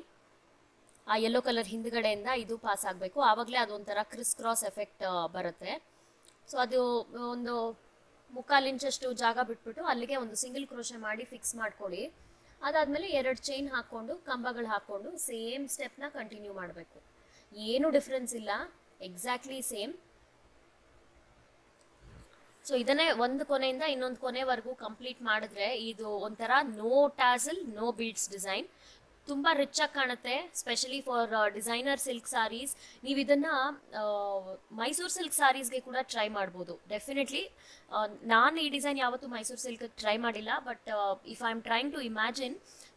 ಆ ಯೆಲ್ಲೋ ಕಲರ್ ಹಿಂದ್ಗಡೆಯಿಂದ ಇದು ಪಾಸ್ ಆಗಬೇಕು. ಆವಾಗಲೇ ಅದೊಂಥರ ಕ್ರಿಸ್ ಕ್ರಾಸ್ ಎಫೆಕ್ಟ್ ಬರುತ್ತೆ. ಸೊ ಅದು, ಒಂದು ಮುಕ್ಕಾಲು ಇಂಚಷ್ಟು ಜಾಗ ಬಿಟ್ಬಿಟ್ಟು ಅಲ್ಲಿಗೆ ಒಂದು ಸಿಂಗಲ್ ಕ್ರೋಶೆ ಮಾಡಿ ಫಿಕ್ಸ್ ಮಾಡ್ಕೊಳ್ಳಿ. ಅದಾದಮೇಲೆ ಎರಡು ಚೈನ್ ಹಾಕ್ಕೊಂಡು, ಕಂಬಗಳು ಹಾಕ್ಕೊಂಡು ಸೇಮ್ ಸ್ಟೆಪ್ನ ಕಂಟಿನ್ಯೂ ಮಾಡಬೇಕು. ಏನು ಡಿಫ್ರೆನ್ಸ್ ಇಲ್ಲ. ಎಕ್ಸಾಕ್ಟ್ಲಿ ಸೇಮ್ ಸೊ ಇದನ್ನೇ ಒಂದು ಕೊನೆಯಿಂದ ಇನ್ನೊಂದು ಕೊನೆವರೆಗೂ ಕಂಪ್ಲೀಟ್ ಮಾಡಿದ್ರೆ ಇದು ಒಂಥರ no tassel no beads design ತುಂಬ ರಿಚ್ ಆಗಿ ಕಾಣುತ್ತೆ specially for designer silk sarees ನೀವು ಇದನ್ನ ಮೈಸೂರು ಸಿಲ್ಕ್ ಸಾರೀಸ್ಗೆ ಕೂಡ ಟ್ರೈ ಮಾಡ್ಬೋದು. ಡೆಫಿನೆಟ್ಲಿ ನಾನು ಈ ಡಿಸೈನ್ ಯಾವತ್ತೂ ಮೈಸೂರು ಸಿಲ್ಕ್ ಟ್ರೈ ಮಾಡಿಲ್ಲ but if I am trying to imagine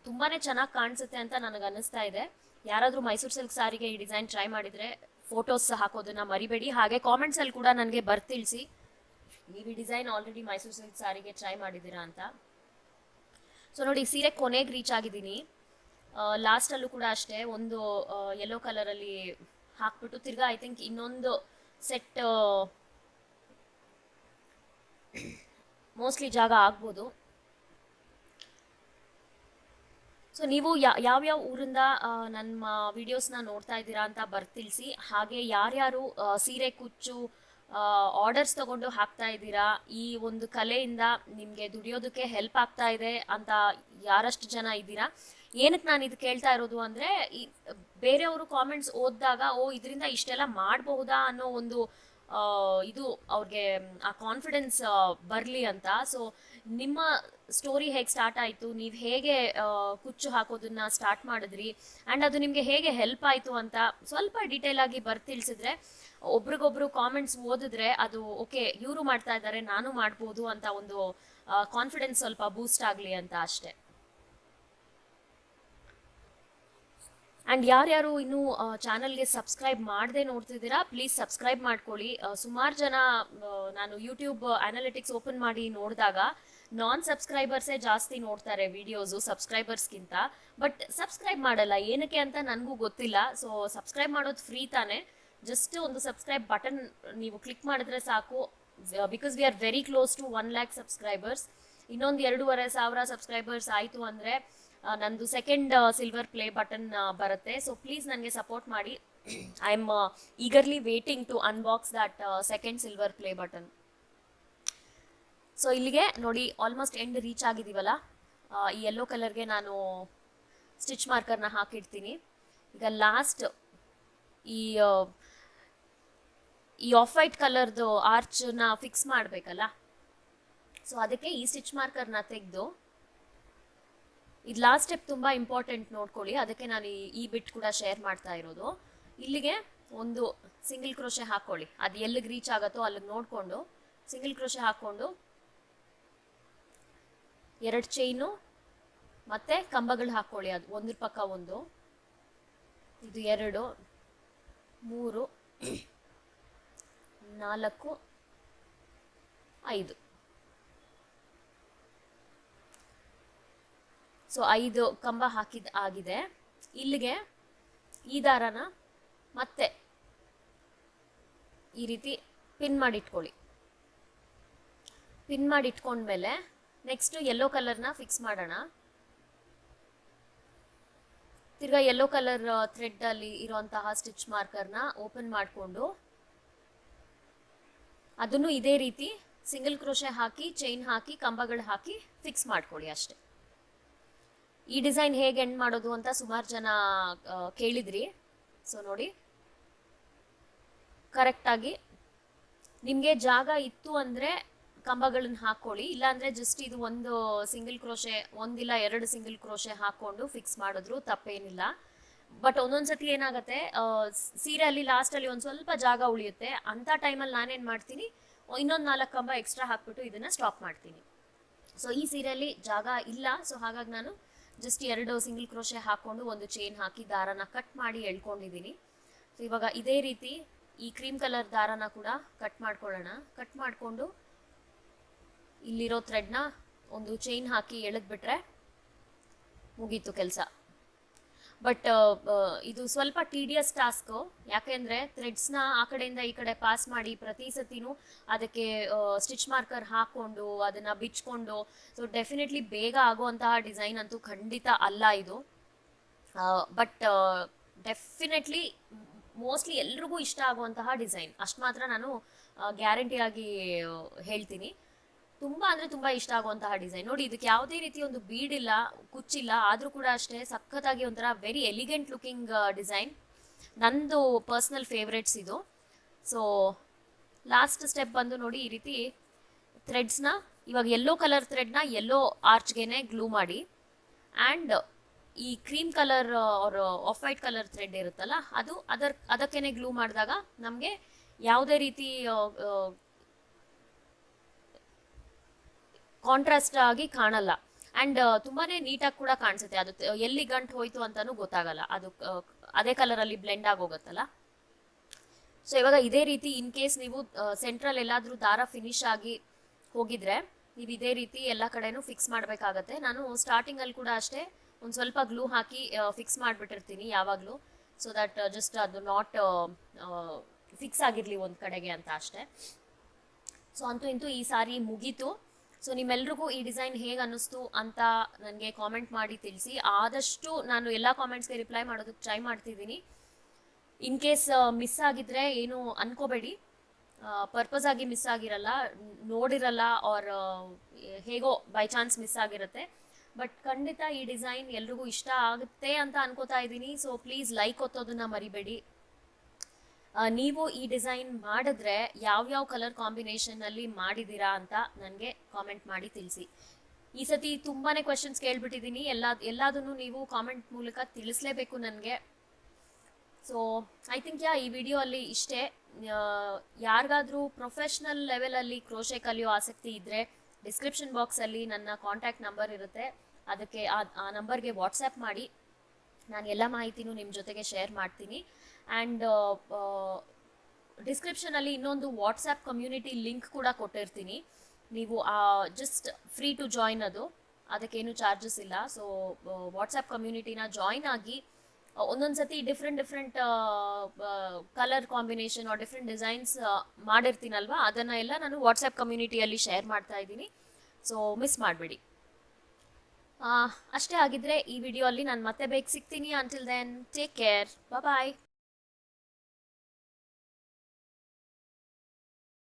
ತುಂಬಾ ಚೆನ್ನಾಗಿ ಕಾಣಿಸುತ್ತೆ ಅಂತ ನನಗೆ ಅನ್ನಿಸ್ತಾ ಇದೆ. ಯಾರಾದರೂ ಮೈಸೂರು ಸಿಲ್ಕ್ ಸಾರಿಗೆ ಈ ಡಿಸೈನ್ ಟ್ರೈ ಮಾಡಿದರೆ ಫೋಟೋಸ್ ಹಾಕೋದನ್ನ ಮರಿಬೇಡಿ. ಹಾಗೆ ಕಾಮೆಂಟ್ಸಲ್ಲಿ ಕೂಡ ನನಗೆ ಬರ್ತಿಳಿಸಿ, ನೀವು ಈ ಡಿಸೈನ್ ಆಲ್ರೆಡಿ ಮೈಸೂರು ಸಿಲ್ಕ್ ಸಾರಿಗೆ ಟ್ರೈ ಮಾಡಿದ್ದೀರಾ ಅಂತ. ಸೊ ನೋಡಿ, ಸೀರೆ ಕೊನೆಗೆ ರೀಚ್ ಆಗಿದ್ದೀನಿ. ಲಾಸ್ಟಲ್ಲೂ ಕೂಡ ಅಷ್ಟೇ, ಒಂದು ಯೆಲ್ಲೋ ಅಲ್ಲಿ ಹಾಕ್ಬಿಟ್ಟು ತಿರ್ಗಾ ಐ ಥಿಂಕ್ ಇನ್ನೊಂದು ಸೆಟ್ ಮೋಸ್ಟ್ಲಿ ಜಾಗ ಆಗ್ಬೋದು. ಸೊ ನೀವು ಯಾವ ಯಾವ್ಯಾವ ಊರಿಂದ ನಮ್ಮ ವಿಡಿಯೋಸ್ನ ನೋಡ್ತಾ ಇದ್ದೀರಾ ಅಂತ ಬರ್ತಿಳಿಸಿ ಹಾಗೆ ಯಾರ್ಯಾರು ಸೀರೆ, ಕುಚ್ಚು ಆರ್ಡರ್ಸ್ ತಗೊಂಡು ಹಾಕ್ತಾ ಇದ್ದೀರಾ, ಈ ಒಂದು ಕಲೆಯಿಂದ ನಿಮಗೆ ದುಡಿಯೋದಕ್ಕೆ ಹೆಲ್ಪ್ ಆಗ್ತಾ ಇದೆ ಅಂತ ಯಾರಷ್ಟು ಜನ ಇದ್ದೀರಾ ಏನಕ್ಕೆ ನಾನು ಇದು ಕೇಳ್ತಾ ಇರೋದು ಅಂದರೆ, ಈ ಬೇರೆಯವರು ಕಾಮೆಂಟ್ಸ್ ಓದಿದಾಗ, ಓ, ಇದರಿಂದ ಇಷ್ಟೆಲ್ಲ ಮಾಡಬಹುದಾ ಅನ್ನೋ ಒಂದು ಇದು ಅವ್ರಿಗೆ, ಆ ಕಾನ್ಫಿಡೆನ್ಸ್ ಬರಲಿ ಅಂತ. ಸೊ ನಿಮ್ಮ ಸ್ಟೋರಿ ಹೇಗೆ ಸ್ಟಾರ್ಟ್ ಆಯಿತು? ನೀವು ಹೇಗೆ ಕುಚ್ಚು ಹಾಕೋದನ್ನ ಸ್ಟಾರ್ಟ್ ಮಾಡಿದ್ರಿ? ಆ್ಯಂಡ್ ಅದು ನಿಮಗೆ ಹೇಗೆ ಹೆಲ್ಪ್ ಆಯಿತು ಅಂತ ಸ್ವಲ್ಪ ಡೀಟೇಲ್ ಆಗಿ ಬರ್ತಿಳಿಸಿದ್ರೆ ಒಬ್ರಿಗೊಬ್ರು ಕಾಮೆಂಟ್ಸ್ ಓದಿದ್ರೆ ಅದು ಓಕೆ ಇವರು ಮಾಡ್ತಾ ಇದ್ದಾರೆ ನಾನು ಮಾಡ್ಬೋದು ಅಂತ ಒಂದು ಕಾನ್ಫಿಡೆನ್ಸ್ ಸ್ವಲ್ಪ ಬೂಸ್ಟ್ ಆಗಲಿ ಅಂತ ಅಷ್ಟೇ. ಆ್ಯಂಡ್ ಯಾರ್ಯಾರು ಇನ್ನೂ ಚಾನಲ್ಗೆ ಸಬ್ಸ್ಕ್ರೈಬ್ ಮಾಡದೆ ನೋಡ್ತಿದ್ದೀರಾ ಪ್ಲೀಸ್ ಸಬ್ಸ್ಕ್ರೈಬ್ ಮಾಡ್ಕೊಳ್ಳಿ. ಸುಮಾರು ಜನ ನಾನು ಯೂಟ್ಯೂಬ್ ಅನಾಲಿಟಿಕ್ಸ್ ಓಪನ್ ಮಾಡಿ ನೋಡಿದಾಗ ನಾನ್ ಸಬ್ಸ್ಕ್ರೈಬರ್ಸೇ ಜಾಸ್ತಿ ನೋಡ್ತಾರೆ ವಿಡಿಯೋಸು ಸಬ್ಸ್ಕ್ರೈಬರ್ಸ್ಗಿಂತ ಬಟ್ ಸಬ್ಸ್ಕ್ರೈಬ್ ಮಾಡಲ್ಲ, ಏನಕ್ಕೆ ಅಂತ ನನಗೂ ಗೊತ್ತಿಲ್ಲ. ಸೊ ಸಬ್ಸ್ಕ್ರೈಬ್ ಮಾಡೋದು ಫ್ರೀ ತಾನೇ. ಜಸ್ಟ್ ಒಂದು ಸಬ್ಸ್ಕ್ರೈಬ್ ಬಟನ್ ನೀವು ಕ್ಲಿಕ್ ಮಾಡಿದ್ರೆ ಸಾಕು. Because we are very close to one lakh subscribers ಇನ್ನೊಂದು ಎರಡೂವರೆ ಸಾವಿರ ಸಬ್ಸ್ಕ್ರೈಬರ್ಸ್ ಆಯಿತು ಅಂದರೆ ನಂದು ಸೆಕೆಂಡ್ ಸಿಲ್ವರ್ ಪ್ಲೇ ಬಟನ್ ಬರುತ್ತೆ. ಸೊ ಪ್ಲೀಸ್ ನನಗೆ ಸಪೋರ್ಟ್ ಮಾಡಿ. I am eagerly waiting to unbox that second silver play button so ಇಲ್ಲಿಗೆ ನೋಡಿ ಆಲ್ಮೋಸ್ಟ್ ಎಂಡ್ ರೀಚ್ ಆಗಿದ್ದೀವಲ್ಲ ಈ ಯೆಲ್ಲೋ ಕಲರ್ಗೆ ನಾನು ಸ್ಟಿಚ್ ಮಾರ್ಕರ್ನ ಹಾಕಿಡ್ತೀನಿ. ಈಗ ಲಾಸ್ಟ್ ಈ ಈ ಆಫ್ ವೈಟ್ ಕಲರ್ದು ಆರ್ಚನ್ನ ಫಿಕ್ಸ್ ಮಾಡಬೇಕಲ್ಲ? ಸೊ ಅದಕ್ಕೆ ಈ ಸ್ಟಿಚ್ ಮಾರ್ಕರ್ನ ತೆಗೆದು ಇದು ಲಾಸ್ಟ್ ಸ್ಟೆಪ್ ತುಂಬ ಇಂಪಾರ್ಟೆಂಟ್ ನೋಡ್ಕೊಳ್ಳಿ. ಅದಕ್ಕೆ ನಾನು ಈ- ಬಿಟ್ ಕೂಡ ಶೇರ್ ಮಾಡ್ತಾ ಇರೋದು. ಇಲ್ಲಿಗೆ ಒಂದು ಸಿಂಗಲ್ ಕ್ರೋಶೆ ಹಾಕ್ಕೊಳ್ಳಿ. ಅದು ಎಲ್ಲಿಗೆ ರೀಚ್ ಆಗುತ್ತೋ ಅಲ್ಲಿಗೆ ನೋಡಿಕೊಂಡು ಸಿಂಗಲ್ ಕ್ರೋಶೆ ಹಾಕ್ಕೊಂಡು ಎರಡು ಚೈನು ಮತ್ತೆ ಕಂಬಗಳು ಹಾಕ್ಕೊಳ್ಳಿ. ಅದು ಒಂದ್ರ ಪಕ್ಕ ಒಂದು, ಇದು ಎರಡು, ಮೂರು, ನಾಲ್ಕು, ಐದು. ಸೊ ಐದು ಕಂಬ ಹಾಕಿದ ಆಗಿದೆ. ಇಲ್ಲಿಗೆ ಈ ದಾರನ ಮತ್ತೆ ಈ ರೀತಿ ಪಿನ್ ಮಾಡಿ ಇಟ್ಕೊಳ್ಳಿ ಪಿನ್ ಮಾಡಿ ಇಟ್ಕೊಂಡ್ಮೇಲೆ ನೆಕ್ಸ್ಟ್ ಯೆಲ್ಲೋ ಕಲರ್ನ ಫಿಕ್ಸ್ ಮಾಡೋಣ. ತಿರ್ಗಾ ಯೆಲ್ಲೋ ಕಲರ್ ಥ್ರೆಡ್ ಅಲ್ಲಿ ಇರುವಂತಹ ಸ್ಟಿಚ್ ಮಾರ್ಕರ್ನ ಓಪನ್ ಮಾಡಿಕೊಂಡು ಅದನ್ನು ಇದೇ ರೀತಿ ಸಿಂಗಲ್ ಕ್ರೋಶೆ ಹಾಕಿ ಚೈನ್ ಹಾಕಿ, ಕಂಬಗಳು ಹಾಕಿ ಫಿಕ್ಸ್ ಮಾಡ್ಕೊಳ್ಳಿ ಅಷ್ಟೇ. ಈ ಡಿಸೈನ್ ಹೇಗೆ ಎಂಡ್ ಮಾಡೋದು ಅಂತ ಸುಮಾರು ಜನ ಕೇಳಿದ್ರಿ. ಸೊ ನೋಡಿ. ಕರೆಕ್ಟಾಗಿ ನಿಮಗೆ ಜಾಗ ಇತ್ತು ಅಂದ್ರೆ ಕಂಬಗಳನ್ನ ಇಲ್ಲ ಅಂದ್ರೆ ಜಸ್ಟ್ ಇದು ಒಂದು ಸಿಂಗಲ್ ಕ್ರೋಶೆ ಒಂದಿಲ್ಲ ಎರಡು ಸಿಂಗಲ್ ಕ್ರೋಶೆ ಹಾಕೊಂಡು ಫಿಕ್ಸ್ ಮಾಡಿದ್ರು, ತಪ್ಪೇನಿಲ್ಲ. ಬಟ್ ಒಂದೊಂದ್ಸತಿ ಏನಾಗುತ್ತೆ ಸೀರೆ ಅಲ್ಲಿ ಲಾಸ್ಟಲ್ಲಿ ಒಂದ್ ಸ್ವಲ್ಪ ಜಾಗ ಉಳಿಯುತ್ತೆ ಅಂಥ ಟೈಮಲ್ಲಿ ನಾನೇನ್ ಮಾಡ್ತೀನಿ, ಇನ್ನೊಂದು ನಾಲ್ಕು ಕಂಬ ಎಕ್ಸ್ಟ್ರಾ ಹಾಕ್ಬಿಟ್ಟು ಇದನ್ನ ಸ್ಟಾಪ್ ಮಾಡ್ತೀನಿ. ಸೊ ಈ ಸೀರೆಯಲ್ಲಿ ಜಾಗ ಇಲ್ಲ ಸೊ ಹಾಗಾಗಿ ನಾನು ಜಸ್ಟ್ ಎರಡು ಸಿಂಗಲ್ ಕ್ರೋಶೆ ಹಾಕೊಂಡು ಒಂದು ಚೈನ್ ಹಾಕಿ ದಾರನ ಕಟ್ ಮಾಡಿ ಎಳ್ಕೊಂಡಿದ್ದೀನಿ. ಸೊ ಇವಾಗ ಇದೇ ರೀತಿ ಈ ಕ್ರೀಮ್ ಕಲರ್ ದಾರನ ಕೂಡ ಕಟ್ ಮಾಡ್ಕೊಳ್ಳೋಣ. ಕಟ್ ಮಾಡಿಕೊಂಡು ಇಲ್ಲಿರೋ ಥ್ರೆಡ್ನ ಒಂದು ಚೈನ್ ಹಾಕಿ ಎಳೆದ್ಬಿಟ್ರೆ ಮುಗೀತು ಕೆಲಸ. ಬಟ್ ಇದು ಸ್ವಲ್ಪ ಟಿಡಿಯಸ್ ಟಾಸ್ಕು ಯಾಕೆಂದರೆ ಥ್ರೆಡ್ಸ್ನ ಆ ಕಡೆಯಿಂದ ಈ ಕಡೆ ಪಾಸ್ ಮಾಡಿ ಪ್ರತಿ ಸತಿನೂ ಅದಕ್ಕೆ ಸ್ಟಿಚ್ ಮಾರ್ಕರ್ ಹಾಕೊಂಡು ಅದನ್ನ ಬಿಚ್ಕೊಂಡು. ಸೊ ಡೆಫಿನೆಟ್ಲಿ ಬೇಗ ಆಗುವಂತಹ ಡಿಸೈನ್ ಅಂತೂ ಖಂಡಿತ ಅಲ್ಲ ಇದು. ಬಟ್ ಡೆಫಿನೆಟ್ಲಿ ಮೋಸ್ಟ್ಲಿ ಎಲ್ರಿಗೂ ಇಷ್ಟ ಆಗುವಂತಹ ಡಿಸೈನ್ ಅಷ್ಟು ಮಾತ್ರ ನಾನು ಗ್ಯಾರಂಟಿಯಾಗಿ ಹೇಳ್ತೀನಿ. ತುಂಬ ಅಂದ್ರೆ ತುಂಬಾ ಇಷ್ಟ ಆಗುವಂತಹ ಡಿಸೈನ್ ನೋಡಿ, ಇದಕ್ಕೆ ಯಾವುದೇ ರೀತಿ ಒಂದು ಬೀಡ್ ಇಲ್ಲ ಕುಚ್ಚಿಲ್ಲ, ಆದರೂ ಕೂಡ ಅಷ್ಟೇ ಸಖತ್ತಾಗಿ ಒಂಥರ ವೆರಿ ಎಲಿಗೆಂಟ್ ಲುಕಿಂಗ್ ಡಿಸೈನ್ ನಂದು ಪರ್ಸ್ನಲ್ ಫೇವ್ರೆಟ್ಸ್ ಇದು. ಸೊ ಲಾಸ್ಟ್ ಸ್ಟೆಪ್ ಬಂದು ನೋಡಿ ಈ ರೀತಿ ಥ್ರೆಡ್ಸ್ನ ಇವಾಗ ಯೆಲ್ಲೋ ಕಲರ್ ಥ್ರೆಡ್ನ ಯೆಲ್ಲೋ ಆರ್ಚ್ಗೆನೆ ಗ್ಲೂ ಮಾಡಿ. ಆ್ಯಂಡ್ ಈ ಕ್ರೀಮ್ ಕಲರ್ ಅವ್ರ ಆಫ್ ವೈಟ್ ಕಲರ್ ಥ್ರೆಡ್ ಇರುತ್ತಲ್ಲ, ಅದು ಅದರ, ಅದಕ್ಕೇನೆ ಗ್ಲೂ ಮಾಡಿದಾಗ ನಮಗೆ ಯಾವುದೇ ರೀತಿ ಕಾಂಟ್ರಾಸ್ಟ್ ಆಗಿ ಕಾಣಲ್ಲ. ಆ್ಯಂಡ್ ತುಂಬಾ ನೀಟಾಗಿ ಕೂಡ ಕಾಣಿಸುತ್ತೆ. ಅದು ಎಲ್ಲಿ ಗಂಟು ಹೋಯ್ತು ಅಂತಾನು ಗೊತ್ತಾಗಲ್ಲ. ಅದು ಅದೇ ಅದೇ ಕಲರಲ್ಲಿ ಬ್ಲೆಂಡ್ ಆಗೋಗತ್ತಲ್ಲ ಸೊ ಇವಾಗ ಇದೇ ರೀತಿ ಇನ್ ಕೇಸ್ ನೀವು ಸೆಂಟ್ರಲ್ ಎಲ್ಲಾದರೂ ದಾರ ಫಿನಿಶ್ ಆಗಿ ಹೋಗಿದ್ರೆ, ನೀವು ಇದೇ ರೀತಿ ಎಲ್ಲ ಕಡೆನೂ ಫಿಕ್ಸ್ ಮಾಡಬೇಕಾಗತ್ತೆ. ನಾನು ಸ್ಟಾರ್ಟಿಂಗಲ್ಲಿ ಕೂಡ ಅಷ್ಟೇ ಒಂದು ಸ್ವಲ್ಪ ಗ್ಲೂ ಹಾಕಿ ಫಿಕ್ಸ್ ಮಾಡಿಬಿಟ್ಟಿರ್ತೀನಿ ಯಾವಾಗಲೂ. ಸೊ ದಟ್ ಜಸ್ಟ್ ಅದು ನಾಟ್ ಫಿಕ್ಸ್ ಆಗಿರಲಿ ಒಂದು ಕಡೆಗೆ ಅಂತ ಅಷ್ಟೇ. ಸೊ ಅಂತೂ, ಇಂತೂ ಈ ಸಾರಿ ಮುಗೀತು. ಸೊ ನಿಮ್ಮೆಲ್ರಿಗೂ ಈ ಡಿಸೈನ್ ಹೇಗೆ ಅನ್ನಿಸ್ತು ಅಂತ ನನಗೆ ಕಾಮೆಂಟ್ ಮಾಡಿ ತಿಳಿಸಿ. ಆದಷ್ಟು ನಾನು ಎಲ್ಲ ಕಾಮೆಂಟ್ಸ್ಗೆ ರಿಪ್ಲೈ ಮಾಡೋದಕ್ಕೆ ಟ್ರೈ ಮಾಡ್ತಿದ್ದೀನಿ. ಇನ್ ಕೇಸ್ ಮಿಸ್ ಆಗಿದ್ರೆ ಏನು ಅನ್ಕೋಬೇಡಿ. ಪರ್ಪಸ್ ಆಗಿ ಮಿಸ್ ಆಗಿರಲ್ಲ, ನೋಡಿರಲ್ಲ ಆರ್ ಹೇಗೋ ಬೈ ಚಾನ್ಸ್ ಮಿಸ್ ಆಗಿರುತ್ತೆ. ಬಟ್ ಖಂಡಿತ ಈ ಡಿಸೈನ್ ಎಲ್ರಿಗೂ ಇಷ್ಟ ಆಗುತ್ತೆ ಅಂತ ಅನ್ಕೋತಾ ಇದ್ದೀನಿ. ಸೊ ಪ್ಲೀಸ್ ಲೈಕ್ ಒತ್ತೋದನ್ನ ಮರಿಬೇಡಿ. ನೀವು ಈ ಡಿಸೈನ್ ಮಾಡಿದ್ರೆ ಯಾವ್ಯಾವ ಕಲರ್ ಕಾಂಬಿನೇಷನಲ್ಲಿ ಮಾಡಿದ್ದೀರಾ ಅಂತ ನನಗೆ ಕಾಮೆಂಟ್ ಮಾಡಿ ತಿಳಿಸಿ. ಈ ಸತಿ ತುಂಬಾನೇ ಕ್ವೆಶನ್ಸ್ ಕೇಳ್ಬಿಟ್ಟಿದ್ದೀನಿ. ಎಲ್ಲ, ಎಲ್ಲದನ್ನು ನೀವು ಕಾಮೆಂಟ್ ಮೂಲಕ ತಿಳಿಸ್ಲೇಬೇಕು ನನಗೆ. ಸೊ ಐ ಥಿಂಕ್ ಯಾ ಈ ವಿಡಿಯೋ ಅಲ್ಲಿ ಇಷ್ಟೇ. ಯಾರಿಗಾದ್ರೂ ಪ್ರೊಫೆಷ್ನಲ್ ಲೆವೆಲಲ್ಲಿ ಕ್ರೋಶೆ ಕಲಿಯೋ ಆಸಕ್ತಿ ಇದ್ದರೆ ಡಿಸ್ಕ್ರಿಪ್ಷನ್ ಬಾಕ್ಸಲ್ಲಿ ನನ್ನ ಕಾಂಟ್ಯಾಕ್ಟ್ ನಂಬರ್ ಇರುತ್ತೆ. ಅದಕ್ಕೆ ಆ ಆ ನಂಬರ್ಗೆ ವಾಟ್ಸ್ಆ್ಯಪ್ ಮಾಡಿ. ನಾನು ಎಲ್ಲ ಮಾಹಿತಿನೂ ನಿಮ್ಮ ಜೊತೆಗೆ ಶೇರ್ ಮಾಡ್ತೀನಿ. ಆ್ಯಂಡ್ ಡಿಸ್ಕ್ರಿಪ್ಷನಲ್ಲಿ ಇನ್ನೊಂದು ವಾಟ್ಸ್ಆ್ಯಪ್ ಕಮ್ಯುನಿಟಿ ಲಿಂಕ್ ಕೂಡ ಕೊಟ್ಟಿರ್ತೀನಿ. ನೀವು ಜಸ್ಟ್ ಫ್ರೀ ಟು ಜಾಯ್ನ್ ಅದು. ಅದಕ್ಕೇನು ಚಾರ್ಜಸ್ ಇಲ್ಲ. ಸೊ ವಾಟ್ಸಪ್ ಕಮ್ಯುನಿಟಿನ ಜಾಯ್ನ್ ಆಗಿ ಒಂದೊಂದು ಸತಿ different different colour combination different designs ಮಾಡಿರ್ತೀನಲ್ವಾ? ಅದನ್ನು ಎಲ್ಲ ನಾನು ವಾಟ್ಸಪ್ ಕಮ್ಯುನಿಟಿಯಲ್ಲಿ ಶೇರ್ ಮಾಡ್ತಾ ಇದ್ದೀನಿ. ಸೊ ಮಿಸ್ ಮಾಡಬೇಡಿ. ಅಷ್ಟೇ ಆಗಿದ್ರೆ ಈ ವಿಡಿಯೋ ಅಲ್ಲಿ ನಾನು ಮತ್ತೆ ಬೇಗ ಸಿಗ್ತೀನಿ. Until then take care bye